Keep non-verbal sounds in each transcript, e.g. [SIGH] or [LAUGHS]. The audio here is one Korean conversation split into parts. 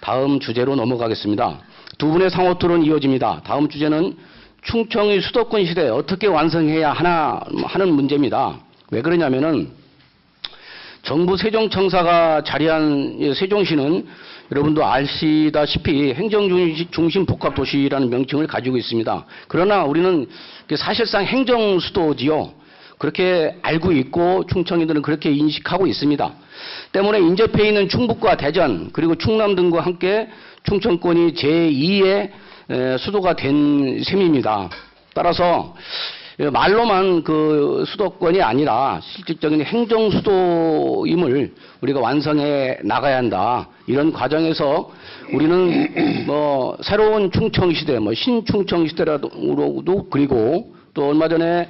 다음 주제로 넘어가겠습니다. 두 분의 상호 토론 이어집니다. 다음 주제는 충청의 수도권 시대 어떻게 완성해야 하나 하는 문제입니다. 왜 그러냐면은 정부 세종청사가 자리한 이 세종시는 여러분도 아시다시피 행정중심 복합도시라는 명칭을 가지고 있습니다. 그러나 우리는 그 사실상 행정수도지요. 그렇게 알고 있고 충청인들은 그렇게 인식하고 있습니다. 때문에 인접해 있는 충북과 대전 그리고 충남 등과 함께 충청권이 제2의 수도가 된 셈입니다. 따라서 말로만 그 수도권이 아니라 실질적인 행정 수도임을 우리가 완성해 나가야 한다. 이런 과정에서 우리는 뭐 새로운 충청 시대, 뭐 신충청 시대라도 그리고 또 얼마 전에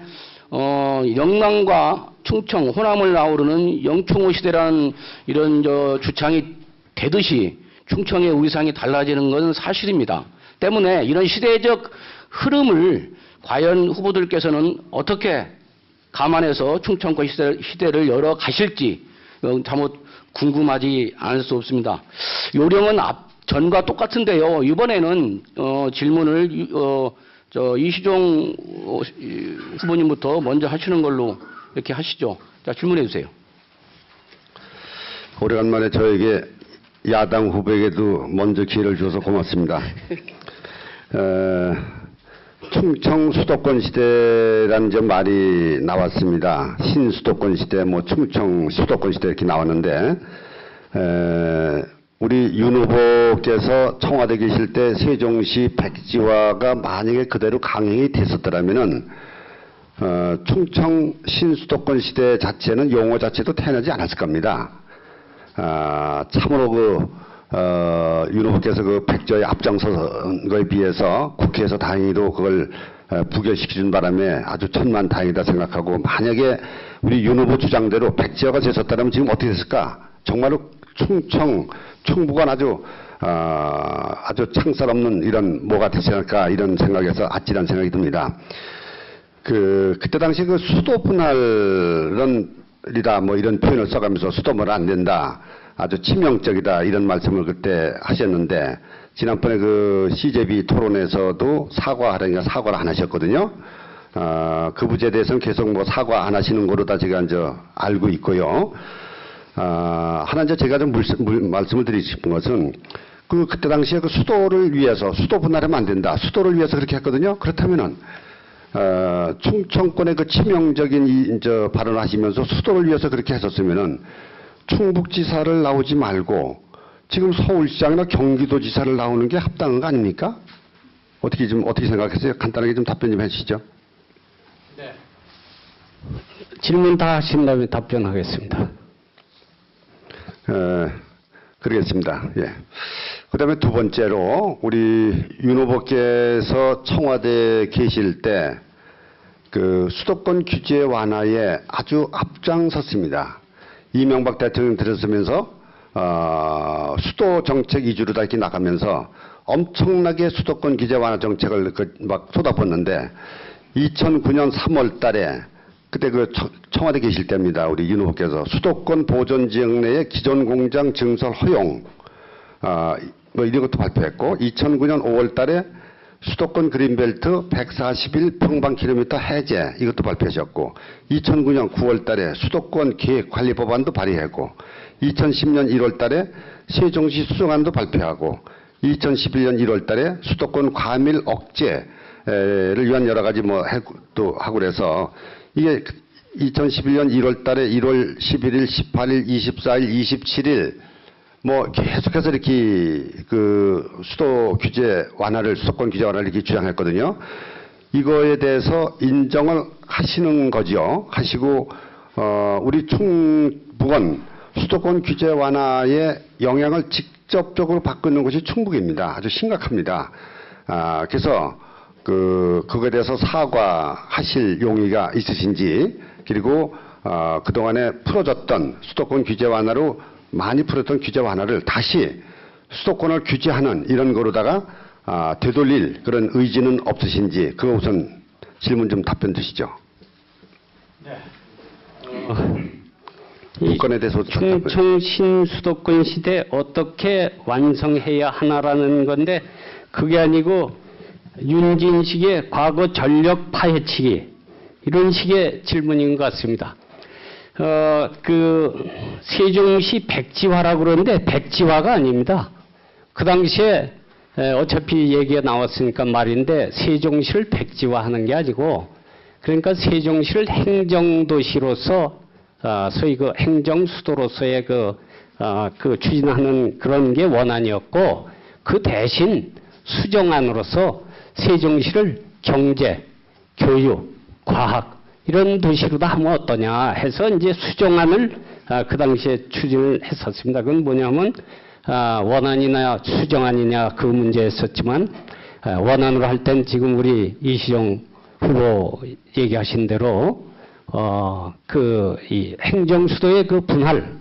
어 영남과 충청, 호남을 아우르는 영충호 시대라는 이런 저 주창이 되듯이 충청의 위상이 달라지는 것은 사실입니다. 때문에 이런 시대적 흐름을 과연 후보들께서는 어떻게 감안해서 충청권 시대, 를 열어 가실지 어, 잘못 궁금하지 않을 수 없습니다. 요령은 앞, 전과 똑같은데요. 이번에는 어, 질문을 어, 저 이시종 어, 후보님부터 먼저 하시는 걸로 이렇게 하시죠. 자 질문해 주세요. 오래간만에 저에게 야당 후보에게도 먼저 기회를 줘서 고맙습니다. [LAUGHS] 어, 충청 수도권 시대라는 저 말이 나왔습니다. 신수도권 시대, 뭐 충청 수도권 시대 이렇게 나왔는데 에, 우리 윤 후보께서 청와대 계실 때 세종시 백지화가 만약에 그대로 강행이 됐었더라면은 어, 충청 신수도권 시대 자체는 용어 자체도 태어나지 않았을 겁니다. 아, 참으로 그, 어, 윤 후보께서 그 백조에 앞장선 거에 비해서 국회에서 다행히도 그걸 어, 부결시켜준 바람에 아주 천만 다행이다 생각하고 만약에 우리 윤 후보 주장대로 백지화가 됐었다면 지금 어떻게 됐을까? 정말로 충청, 충북은 아주 어, 아주 창살 없는 이런 뭐가 되지 않을까 이런 생각에서 아찔한 생각이 듭니다. 그 그때 당시 그 수도 분할이다 뭐 이런 표현을 써가면서 수도 분할 안 된다 아주 치명적이다 이런 말씀을 그때 하셨는데 지난번에 그 CJB 토론에서도 사과하라니까 사과를 안 하셨거든요. 아, 그 부분에 대해서는 계속 뭐 사과 안 하시는 거로 다 제가 이제 알고 있고요. 아, 하나 이제 제가 좀 물, 물, 말씀을 드리고 싶은 것은 그 그때 당시에 그 수도를 위해서 수도 분할하면 안 된다. 수도를 위해서 그렇게 했거든요. 그렇다면은 어, 충청권의 그 치명적인 이, 저 발언을 하시면서 수도를 위해서 그렇게 했었으면은 충북지사를 나오지 말고 지금 서울시장이나 경기도지사를 나오는 게 합당한 거 아닙니까? 어떻게 좀 어떻게 생각하세요? 간단하게 좀 답변 좀 해주시죠. 질문 다 하신 다음에 답변하겠습니다. 에, 그러겠습니다. 예. 그 다음에 두 번째로, 우리 윤 후보께서 청와대에 계실 때, 그 수도권 규제 완화에 아주 앞장섰습니다. 이명박 대통령 들어서면서, 어, 수도 정책 위주로 다 이렇게 나가면서 엄청나게 수도권 규제 완화 정책을 그 막 쏟아붓는데, 2009년 3월 달에 그때 그 청와대 계실 때입니다. 우리 윤 후보께서 수도권 보존 지역 내에 기존 공장 증설 허용, 아, 뭐 이런 것도 발표했고, 2009년 5월 달에 수도권 그린벨트 141 평방킬로미터 해제 이것도 발표하셨고, 2009년 9월 달에 수도권 계획관리 법안도 발의했고, 2010년 1월 달에 세종시 수정안도 발표하고, 2011년 1월 달에 수도권 과밀 억제를 위한 여러 가지 뭐 또 하고 그래서 이게 2011년 1월 달에 1월 11일, 18일, 24일, 27일 뭐 계속해서 이렇게 그 수도 규제 완화를 수도권 규제 완화를 이렇게 주장했거든요. 이거에 대해서 인정을 하시는 거죠. 하시고 어 우리 충북은 수도권 규제 완화의 영향을 직접적으로 받고 있는 것이 충북입니다. 아주 심각합니다. 아 그래서 그 그거에 대해서 사과하실 용의가 있으신지 그리고 어, 그동안에 풀어졌던 수도권 규제 완화로 많이 풀었던 규제 완화를 다시 수도권을 규제하는 이런 거로다가 아, 되돌릴 그런 의지는 없으신지 그거 우선 질문 좀 답변 주시죠. 문건에 대해서 답답해요. 충청 신수도권 시대 어떻게 완성해야 하나라는 건데 그게 아니고 윤진식의 과거 전력 파헤치기 이런 식의 질문인 것 같습니다. 어, 그 세종시 백지화라고 그러는데 백지화가 아닙니다. 그 당시에 에, 어차피 얘기가 나왔으니까 말인데 세종시를 백지화하는 게 아니고 그러니까 세종시를 행정도시로서 아, 소위 그 행정수도로서의 그, 아, 그 추진하는 그런 게 원안이었고 그 대신 수정안으로서 세종시를 경제, 교육, 과학 이런 도시로 다 하면 어떠냐 해서 이제 수정안을 아, 그 당시에 추진을 했었습니다. 그건 뭐냐면 아, 원안이냐 수정안이냐 그 문제였었지만 아, 원안으로 할 땐 지금 우리 이시영 후보 얘기하신 대로 어, 그, 이 행정수도의 그 분할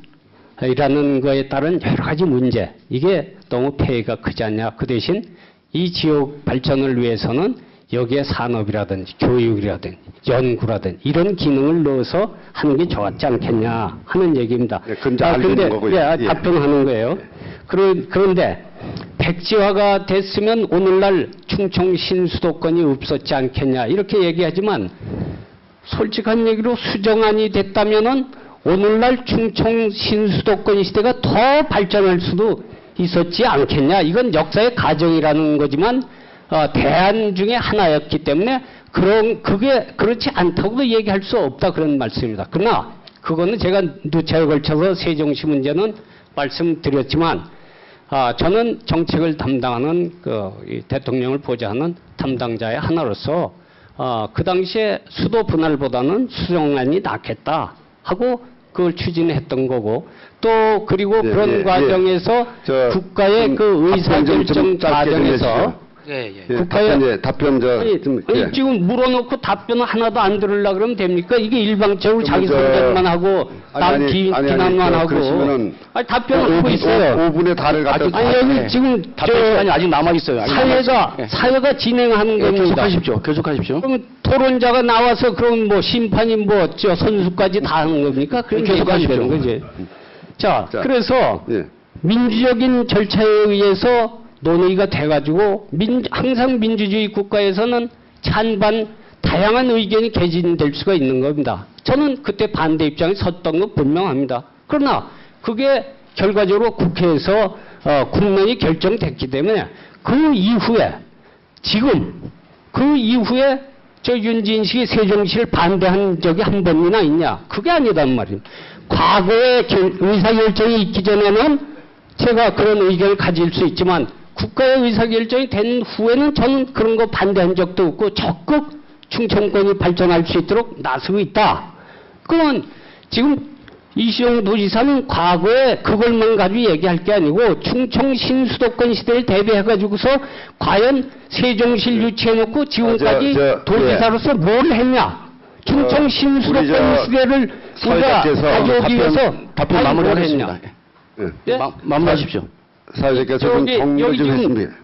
이라는 거에 따른 여러 가지 문제, 이게 너무 폐해가 크지 않냐. 그 대신 이 지역 발전을 위해서는 여기에 산업이라든지 교육이라든지 연구라든지 이런 기능을 넣어서 하는 게 좋았지 않겠냐 하는 얘기입니다. 네, 알고 있는 근데, 거고요. 예, 아, 예. 답변하는 거예요. 그러, 그런데 백지화가 됐으면 오늘날 충청 신수도권이 없었지 않겠냐 이렇게 얘기하지만 솔직한 얘기로 수정안이 됐다면은 오늘날 충청 신수도권 시대가 더 발전할 수도 있었지 않겠냐. 이건 역사의 가정이라는 거지만 어, 대안 중에 하나였기 때문에 그런 그게 그렇지 않다고도 얘기할 수 없다 그런 말씀입니다. 그러나 그거는 제가 누차에 걸쳐서 세종시 문제는 말씀드렸지만 아, 저는 정책을 담당하는 그, 이 대통령을 보좌하는 담당자의 하나로서 어, 그 당시에 수도 분할보다는 수정안이 낫겠다 하고 그걸 추진했던 거고 또 그리고 예, 그런 예, 예. 과정에서 저, 국가의 좀그 의사결정 과정에서. 예, 예. 예, 국가의- 답변, 예, 답변 저, 아니, 좀, 아니, 예. 지금 물어놓고 답변을 하나도 안 들으려 그러면 됩니까? 이게 일방적으로 자기 저- 성격만 하고 아니, 남 아니, 기, 아니, 아니, 비난만 저 하고 그러시면은 아니 답변을 하고 있어요. 5분의 달을 갖다 아직- 아니 여기 네. 지금 답변 저 시간이 아직 남아 있어요. 사회가. 예. 사회가 진행하는 예, 겁니다. 계속하십시오. 계속하십시오. 그러면 토론자가 나와서 그럼 뭐 심판이 뭐저 선수까지 다 하는 겁니까? 그럼 계속 계속 하시면 하십시오. 되는 거지. 자, 자, 그래서 예. 민주적인 절차에 의해서 논의가 돼가지고 민, 항상 민주주의 국가에서는 찬반 다양한 의견이 개진될 수가 있는 겁니다. 저는 그때 반대 입장에 섰던 건 분명합니다. 그러나 그게 결과적으로 국회에서 어, 국론이 결정됐기 때문에 그 이후에 지금 그 이후에 저 윤진식이 세종시를 반대한 적이 한 번이나 있냐? 그게 아니단 말입니다. 과거에 결- 의사결정이 있기 전에는 제가 그런 의견을 가질 수 있지만 국가의 의사결정이 된 후에는 저는 그런 거 반대한 적도 없고 적극 충청권이 발전할 수 있도록 나서고 있다. 그러면 지금 이시영 도지사는 과거에 그걸만 가지고 얘기할 게 아니고 충청 신수도권 시대를 대비해가지고서 과연 세종시를 유치해놓고 지금까지 아, 저, 저, 도지사로서 뭘 했냐? 충청 어, 신수도권 시대를 우리가 가져오기 답변, 위해서 답변 아니, 마무리하겠습니다. 예. 예? 마, 마무리하십시오. 사회자께서 좀 저기, 정리 여기 좀 지금 했습니다.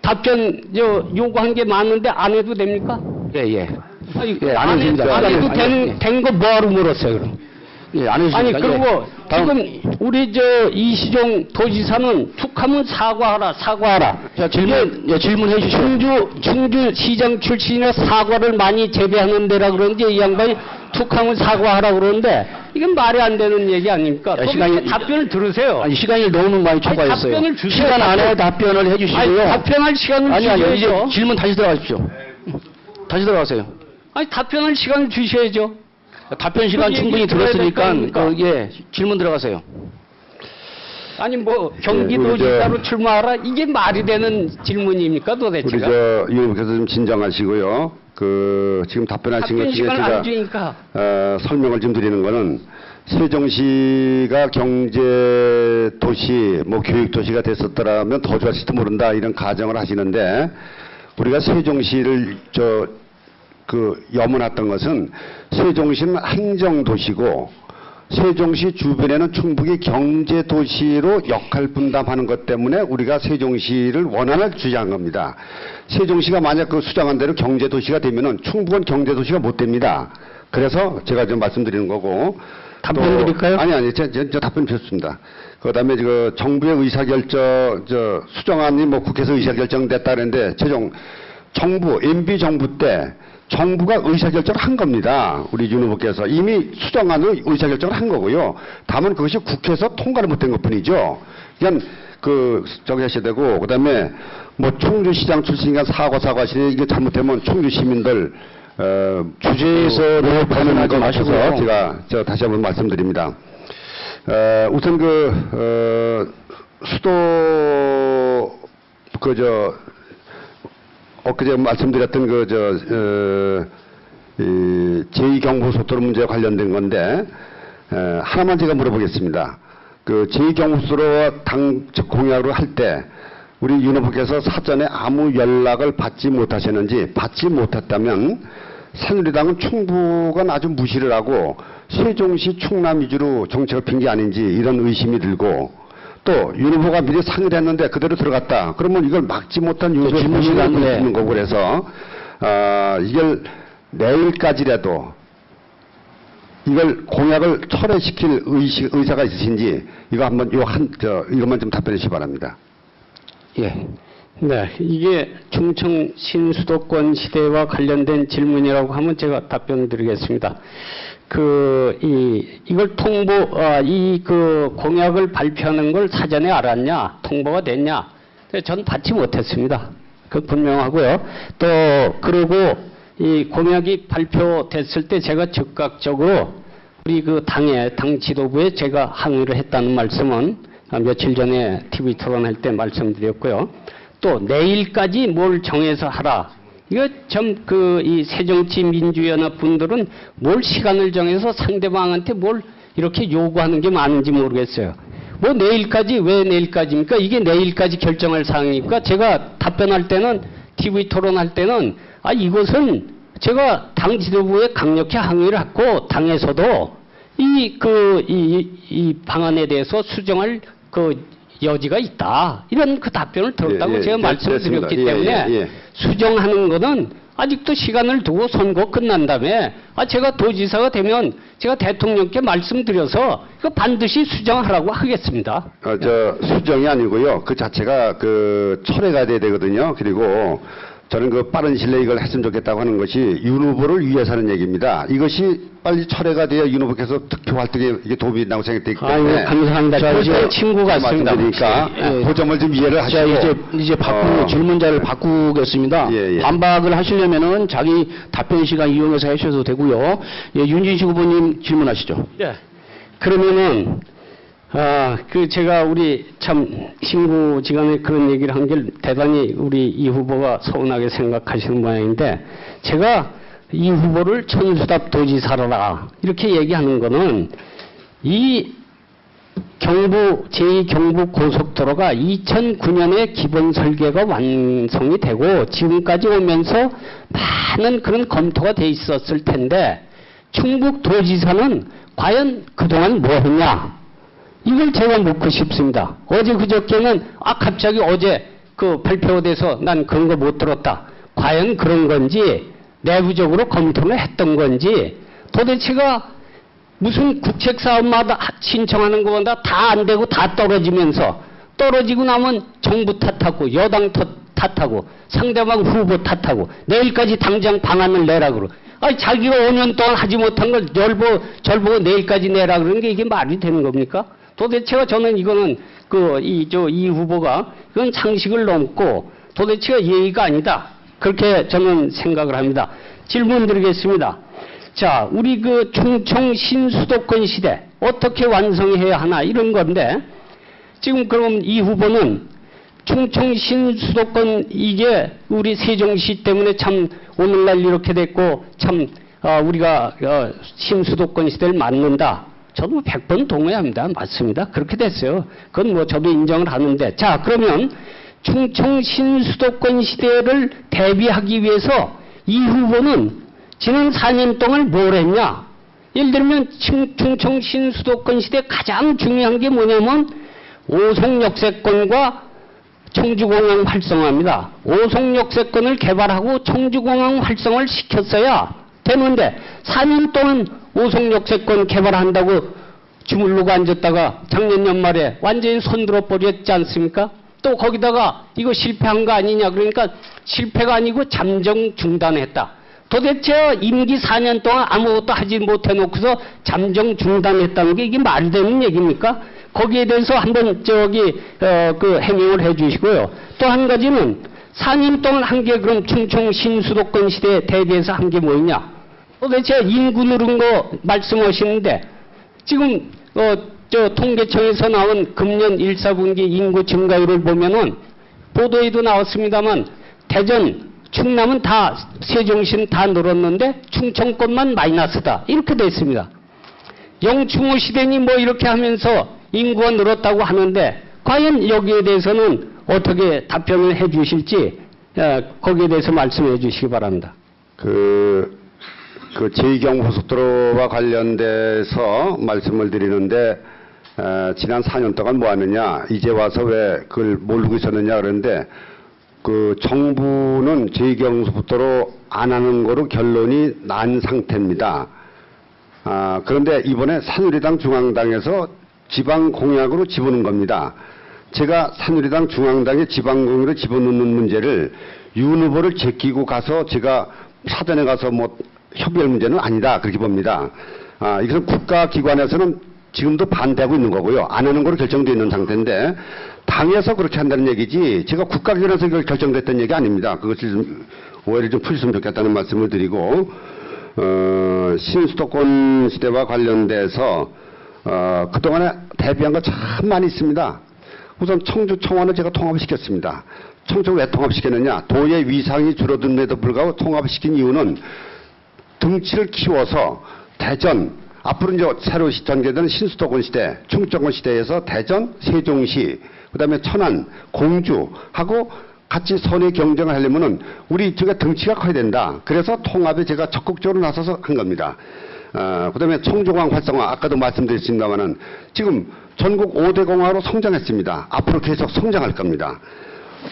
답변 저 요구한 게 많은데 안 해도 됩니까? 예, 예. 아니, 예, 안 안, 해도 해도, 됩니다. 안 해도 아니, 된, 된거 뭐하러 물었어요, 그럼? 예, 안 해주십니까? 아니, 예. 그리고 지금 우리 저 이시종 도지사는 툭하면 사과하라, 사과하라. 자, 질문, 예, 질문해 주시죠. 충주, 충주 시장 출신이라 사과를 많이 재배하는 데라 그러는데 이 양반이 툭하면 사과하라 그러는데 이게 말이 안 되는 얘기 아닙니까? 야, 시간이- 답변을 들으세요. 아니, 시간이 너무 많이 초과했어요. 답변을 주세요. 시간 안에 답변. 답변을 해 주시고요. 아니, 답변할 시간을 아니, 아니, 주셔야죠. 질문 다시 들어가십시오. 다시 들어가세요. 아니, 답변할 시간을 주셔야죠. 답변 시간 그 충분히 들었으니까? 그, 예, 질문 들어가세요. 아니 뭐 우리 경기도지사로 저- 출마하라 이게 말이 되는 질문입니까 우리 도대체가? 저 유님께서 좀 진정하시고요. 그 지금 답변하신 것 중에 제가. 어, 설명을 좀 드리는 거는 세종시가 경제 도시, 뭐 교육 도시가 됐었더라면 더 좋았을지도 모른다 이런 가정을 하시는데 우리가 세종시를 저 그 염원했던 것은 세종시는 행정 도시고 세종시 주변에는 충북이 경제 도시로 역할 분담하는 것 때문에 우리가 세종시를 원안을 주장한 겁니다. 세종시가 만약 그 수장한 대로 경제 도시가 되면은 충북은 경제 도시가 못 됩니다. 그래서 제가 좀 말씀드리는 거고 답변 또- 드릴까요? 아니 아니 저, 저, 저 답변 좋습니다. 그 다음에 그 정부의 의사결정 저 수정안이 뭐 국회에서 의사결정됐다 그랬는데 최종 정부 MB 정부 때 정부가 의사결정을 한 겁니다. 우리 윤 후보께서 이미 수정안을 의사결정을 한 거고요. 다만 그것이 국회에서 통과를 못한 것 뿐이죠. 그냥 그 저기 하셔야 되고 그다음에 뭐 충주시장 출신이니까 사과 사과시니 이게 잘못되면 충주 시민들 어, 주제에서로 발언하지 마시고 마시고요. 제가 저 다시 한번 말씀드립니다. 어, 우선 그 어, 수도 그저 엊그제 말씀드렸던 그 저 어, 이 제2경부소도로 문제와 관련된 건데 에, 하나만 제가 물어보겠습니다. 그 제2경부소로 당 공약을 할때 우리 윤 후보께서 사전에 아무 연락을 받지 못하셨는지 받지 못했다면 새누리당은 충북은 아주 무시를 하고 세종시 충남 위주로 정책을 핀 게 아닌지 이런 의심이 들고 또 윤 후보가 미리 상의를 했는데 그대로 들어갔다. 그러면 이걸 막지 못한 질문이 시간 내. 있는 거고 그래서 아 이걸 내일까지라도 이걸 공약을 철회시킬 의식, 의사가 있으신지 이거 한번 요한 저 이것만 좀 답변해 주시기 바랍니다. 예. 네, 이게 충청 신수도권 시대와 관련된 질문이라고 하면 제가 답변을 드리겠습니다. 그, 이, 이걸 통보, 아, 이, 그, 공약을 발표하는 걸 사전에 알았냐, 통보가 됐냐, 전 받지 못했습니다. 그 분명하고요. 또, 그리고 이 공약이 발표됐을 때 제가 즉각적으로 우리 그 당에, 당 지도부에 제가 항의를 했다는 말씀은 아, 며칠 전에 TV 토론할 때 말씀드렸고요. 또 내일까지 뭘 정해서 하라. 이거 참그이 새정치민주연합 분들은 뭘 시간을 정해서 상대방한테 뭘 이렇게 요구하는 게 많은지 모르겠어요. 뭐 내일까지 왜 내일까지입니까? 이게 내일까지 결정할 사항입니까? 제가 답변할 때는 TV 토론할 때는 아 이것은 제가 당 지도부에 강력히 항의를 했고 당에서도 이 그이이 방안에 대해서 수정할 그 여지가 있다. 이런 그 답변을 들었다고 예, 예, 제가 예, 말씀드렸기. 예, 때문에 예, 예. 수정하는 거는 아직도 시간을 두고 선거 끝난 다음에 아 제가 도지사가 되면 제가 대통령께 말씀드려서 이거 반드시 수정하라고 하겠습니다. 어, 저 수정이 아니고요. 그 자체가 그 철회가 돼야 되거든요. 그리고 저는 그 빠른 시일 내에 이걸 했으면 좋겠다고 하는 것이 윤 후보를 위해서 하는 얘기입니다. 이것이 빨리 철회가 돼야 윤 후보께서 특히 활동에 이게 도움이 된다고 생각되기 아이고, 때문에 감사합니다. 자, 저 이제 친구 같습니다. 말씀드리니까 예. 그 점을 좀 이해를 자, 하시고 이제, 이제 바꾸, 어, 질문자를 바꾸겠습니다. 예, 예. 반박을 하시려면은 자기 답변 시간 이용해서 하셔도 되고요. 예, 윤진식 후보님 질문하시죠. 예. 그러면은 아, 그 제가 우리 참 신구지간에 그런 얘기를 한 게 대단히 우리 이 후보가 서운하게 생각하시는 모양인데 제가 이 후보를 천수답 도지사라 이렇게 얘기하는 거는 이 경부 제2경부 고속도로가 2009년에 기본 설계가 완성이 되고 지금까지 오면서 많은 그런 검토가 돼 있었을 텐데 충북 도지사는 과연 그동안 뭐 했냐? 이걸 제가 묻고 싶습니다. 어제 그저께는 아 갑자기 어제 그 발표돼서 난 그런 거 못 들었다. 과연 그런 건지 내부적으로 검토를 했던 건지 도대체가 무슨 국책 사업마다 신청하는 것보다 다 안 되고 다 떨어지면서 떨어지고 나면 정부 탓하고 여당 탓- 탓하고 상대방 후보 탓하고 내일까지 당장 방안을 내라 그러. 아니 자기가 5년 동안 하지 못한 걸 절보 절보고 내일까지 내라 그러는 게 이게 말이 되는 겁니까? 도대체가 저는 이거는 그 이저이 후보가 이건 상식을 넘고 도대체가 예의가 아니다. 그렇게 저는 생각을 합니다. 질문 드리겠습니다. 자, 우리 그 충청 신수도권 시대 어떻게 완성해야 하나 이런 건데 지금 그럼 이 후보는 충청 신수도권 이게 우리 세종시 때문에 참 오늘날 이렇게 됐고 참 어, 우리가 어, 신수도권 시대를 맞는다. 저도 100번 동의합니다. 맞습니다. 그렇게 됐어요. 그건 뭐 저도 인정을 하는데 자 그러면 충청 신수도권 시대를 대비하기 위해서 이 후보는 지난 4년 동안 뭘 했냐? 예를 들면 충- 충청 신수도권 시대 가장 중요한 게 뭐냐면 오송역세권과 청주공항 활성화입니다. 오송역세권을 개발하고 청주공항 활성화를 시켰어야 되는데 4년 동안 오송 역 세권 개발한다고 주물르고 앉았다가 작년 연말에 완전히 손들어 버렸지 않습니까? 또 거기다가 이거 실패한 거 아니냐 그러니까 실패가 아니고 잠정 중단했다. 도대체 임기 4년 동안 아무것도 하지 못해 놓고서 잠정 중단했다는 게 이게 말이 되는 얘기입니까? 거기에 대해서 한번 저기 어, 그 해명을 해 주시고요. 또 한 가지는 4년 동안 한 게 그럼 충청 신수도권 시대에 대비해서 한 게 뭐냐? 도대체 인구 누른 거 말씀하시는데 지금 어, 저 통계청에서 나온 금년 1, 4분기 인구 증가율을 보면은 보도에도 나왔습니다만 대전, 충남은 다 세종시는 다 늘었는데 충청권만 마이너스다 이렇게 돼 있습니다. 영충호 시대니 뭐 이렇게 하면서 인구가 늘었다고 하는데 과연 여기에 대해서는 어떻게 답변을 해 주실지 어, 거기에 대해서 말씀해 주시기 바랍니다. 그, 그 제2경 고속도로와 관련돼서 말씀을 드리는데 에, 지난 4년 동안 뭐 하느냐 이제 와서 왜 그걸 모르고 있었느냐 그러는데 그 정부는 제2경 고속도로 안 하는 거로 결론이 난 상태입니다. 아, 그런데 이번에 산우리당 중앙당에서 지방 공약으로 집어넣은 겁니다. 제가 산우리당 중앙당의 지방 공약으로 집어넣는 문제를 윤 후보를 제끼고 가서 제가 사전에 가서 뭐 협의할 문제는 아니다 그렇게 봅니다. 아, 이것은 국가기관에서는 지금도 반대하고 있는 거고요. 안 하는 거로 결정되어 있는 상태인데 당에서 그렇게 한다는 얘기지 제가 국가기관에서 결정됐다는 얘기 아닙니다. 그것을 좀 오해를 좀 풀으시면 좋겠다는 말씀을 드리고 어, 신수도권 시대와 관련돼서 어, 그동안에 대비한 거 참 많이 있습니다. 우선 청주 청원을 제가 통합을 시켰습니다. 청주를 왜 통합시켰느냐? 도의 위상이 줄어든 데도 불구하고 통합시킨 이유는 등치를 키워서 대전 앞으로 이제 새로 시- 전개되는 신수도권 시대, 충청권 시대에서 대전, 세종시, 그다음에 천안, 공주하고 같이 선의 경쟁을 하려면은 우리 쪽에 등치가 커야 된다. 그래서 통합에 제가 적극적으로 나서서 한 겁니다. 어, 그다음에 청조광 활성화 아까도 말씀드렸습니다만은 지금 전국 5대 공화로 성장했습니다. 앞으로 계속 성장할 겁니다.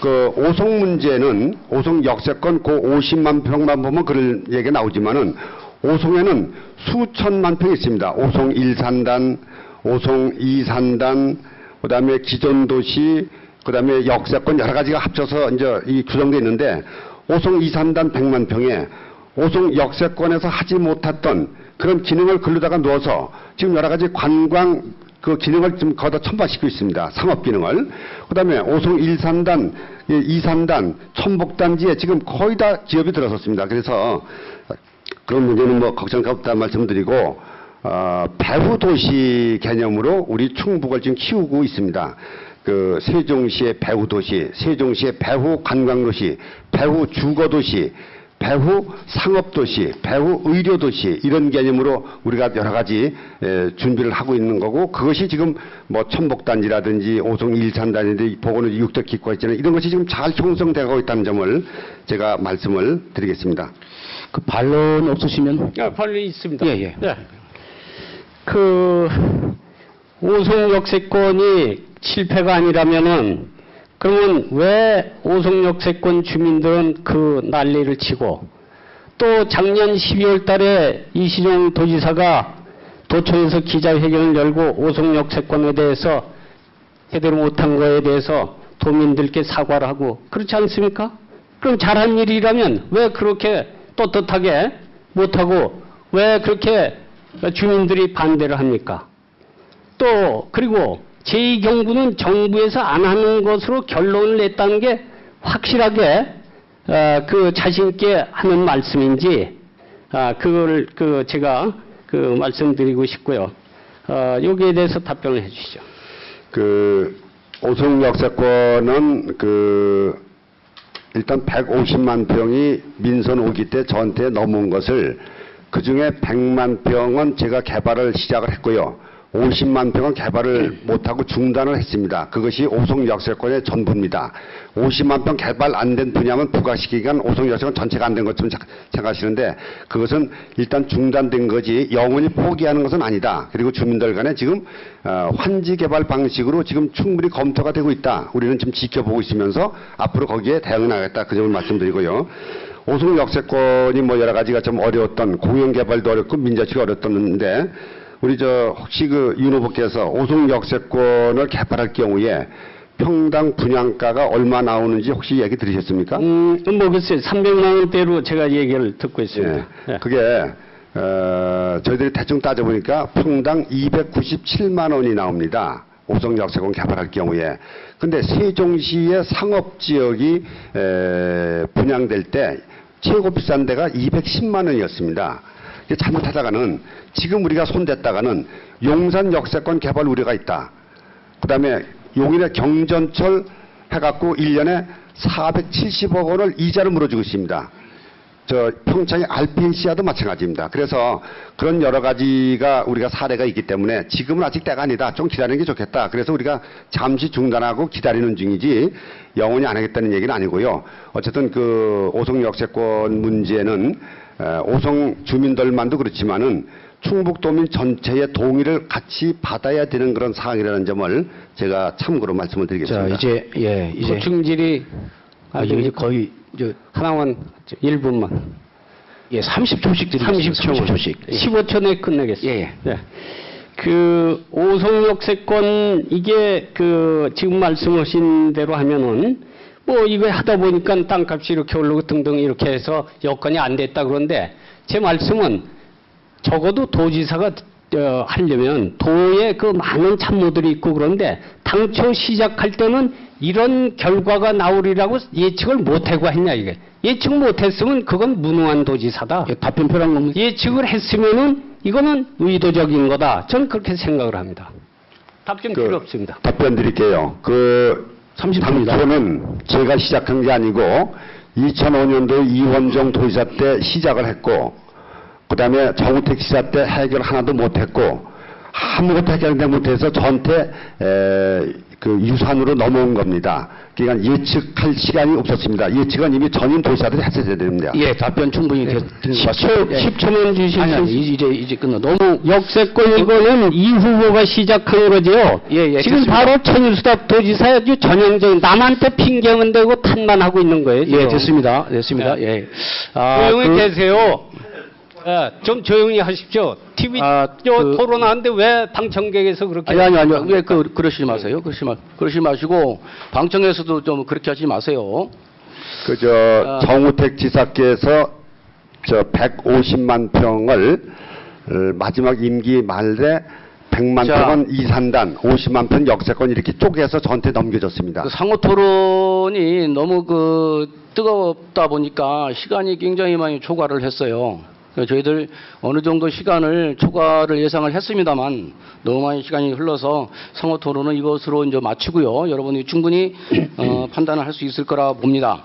그 오송 문제는 오송 역세권 그 50만 평만 보면 그런 얘기가 나오지만은 오송에는 수천만 평이 있습니다. 오송 1산단, 오송 2산단, 그 다음에 기존 도시, 그 다음에 역세권 여러 가지가 합쳐서 이제 이 구성되어 있는데 오송 2산단 100만 평에 오송 역세권에서 하지 못했던 그런 기능을 글로다가 넣어서 지금 여러 가지 관광 그 기능을 좀 거기다 첨부시키고 있습니다. 상업 기능을. 그 다음에 오송 1산단, 2산단, 천복단지에 지금 거의 다 기업이 들어섰습니다. 그래서 그런 문제는 뭐 걱정할 거 없다 말씀드리고, 어, 배후 도시 개념으로 우리 충북을 지금 키우고 있습니다. 그 세종시의 배후 도시, 세종시의 배후 관광 도시, 배후 주거 도시, 배후 상업도시, 배후 의료도시 이런 개념으로 우리가 여러 가지 에, 준비를 하고 있는 거고 그것이 지금 뭐 천복단지라든지 오송 일산단이든지 보건의 육덕 기과 있잖아요. 이런 것이 지금 잘 형성되고 있다는 점을 제가 말씀을 드리겠습니다. 그 반론 없으시면 아, 빨리 있습니다. 예, 예. 네. 그 오송 역세권이 실패가 아니라면은 그러면 왜 오송 역 세권 주민들은 그 난리를 치고 또 작년 12월 달에 이시종 도지사가 도청에서 기자회견을 열고 오송 역 세권에 대해서 제대로 못한 거에 대해서 도민들께 사과를 하고 그렇지 않습니까? 그럼 잘한 일이라면 왜 그렇게 떳떳하게 못하고 왜 그렇게 주민들이 반대를 합니까? 또 그리고 제2경부는 정부에서 안 하는 것으로 결론을 냈다는 게 확실하게 어, 그 자신 있게 하는 말씀인지 아, 그걸 그 제가 그 말씀드리고 싶고요. 어, 여기에 대해서 답변을 해주시죠. 그 오송 역세권은 그 일단 150만 평이 민선 오기 때 저한테 넘어온 것을 그 중에 100만 평은 제가 개발을 시작을 했고요. 50만 평은 개발을 못하고 중단을 했습니다. 그것이 오송 역세권의 전부입니다. 50만 평 개발 안 된 분야면 부가시키간 오송 역세권 전체가 안 된 것처럼 자- 생각하시는데 그것은 일단 중단된 거지 영원히 포기하는 것은 아니다. 그리고 주민들 간에 지금 어, 환지 개발 방식으로 지금 충분히 검토가 되고 있다. 우리는 지금 지켜보고 있으면서 앞으로 거기에 대응을 하겠다. 그 점을 말씀드리고요. 오송 역세권이 뭐 여러 가지가 좀 어려웠던 공영 개발도 어렵고 민자치가 어렵던데 우리 저 혹시 그 윤 후보께서 오송 역세권을 개발할 경우에 평당 분양가가 얼마 나오는지 혹시 얘기 들으셨습니까? 음, 뭐 글쎄 300만 원대로 제가 얘기를 듣고 있습니다. 예. 예. 그게 어, 저희들이 대충 따져보니까 평당 297만 원이 나옵니다. 오송 역세권 개발할 경우에. 근데 세종시의 상업 지역이 에, 분양될 때 최고 비싼 데가 210만 원이었습니다. 잘못하다가는 지금 우리가 손댔다가는 용산 역세권 개발 우려가 있다. 그 다음에 용인의 경전철 해갖고 1년에 470억 원을 이자로 물어주고 있습니다. 저 평창의 알펜시아도 마찬가지입니다. 그래서 그런 여러 가지가 우리가 사례가 있기 때문에 지금은 아직 때가 아니다. 좀 기다리는 게 좋겠다. 그래서 우리가 잠시 중단하고 기다리는 중이지 영원히 안 하겠다는 얘기는 아니고요. 어쨌든 그 오송 역세권 문제는 에, 오송 주민들만도 그렇지만은 충북도민 전체의 동의를 같이 받아야 되는 그런 사항이라는 점을 제가 참고로 말씀을 자, 드리겠습니다. 이제 예, 이제 보충질이 아, 이제 거의 저 하나만 1분만 예, 30초씩 드리겠습니다. 30초 30초씩. 15초 내에 끝내겠습니다. 예, 예. 그 오송역세권 이게 그 지금 말씀하신 대로 하면은 뭐 이거 하다 보니까 땅값이 이렇게 오르고 등등 이렇게 해서 여건이 안 됐다 그런데 제 말씀은 적어도 도지사가 어, 하려면 도에 그 많은 참모들이 있고 그런데 당초 시작할 때는 이런 결과가 나오리라고 예측을 못하고 했냐 이게 예측 못했으면 그건 무능한 도지사다. 예, 답변 필요한 겁니다. 예측을 했으면은 이거는 의도적인 거다. 저는 그렇게 생각을 합니다. 답변 그 필요 없습니다. 답변 드릴게요. 그 30초 입니다. 당초는 제가 시작한 게 아니고 2005년도 이원정 도지사 때 시작을 했고 그 다음에 정우택 지사 때 해결 하나도 못했고 아무것도 해결 못해서 저한테 에, 그 유산으로 넘어온 겁니다. 그러니까 예측할 시간이 없었습니다. 예측은 이미 전임 도지사들이 했어야 됩니다. 예, 답변 충분히 되- 드린 것 10초, 같습니다. 예. 10초만 주실 아니, 수 아니, 있- 이제 이제 끝나. 너무 역세권 이거는 이 후보가 시작한 거죠. 예, 예, 지금 됐습니다. 바로 천일수답 도지사 아주 전형적인 남한테 핑계만 대고 탓만 하고 있는 거예요. 예, 지금. 됐습니다. 됐습니다. 예. 아, 조용히 그- 계세요. 예, 좀 조용히 하십시오. TV 아, 저 그- 토론하는데 왜 방청객에서 그렇게 아니 아니 아니요. 왜 그 그러시지 마세요. 그러시 마 그러시 마시고 방청에서도 좀 그렇게 하지 마세요. 그저 아. 정우택 지사께서 저 150만 평을 어, 마지막 임기 말에 100만 자. 평은 이산단, 50만 평 역세권 이렇게 쪼개서 저한테 넘겨줬습니다. 그 상호 토론이 너무 그 뜨겁다 보니까 시간이 굉장히 많이 초과를 했어요. 저희들 어느 정도 시간을 초과를 예상을 했습니다만 너무 많이 시간이 흘러서 상호 토론은 이것으로 이제 마치고요. 여러분이 충분히 어, 판단을 할 수 있을 거라 봅니다.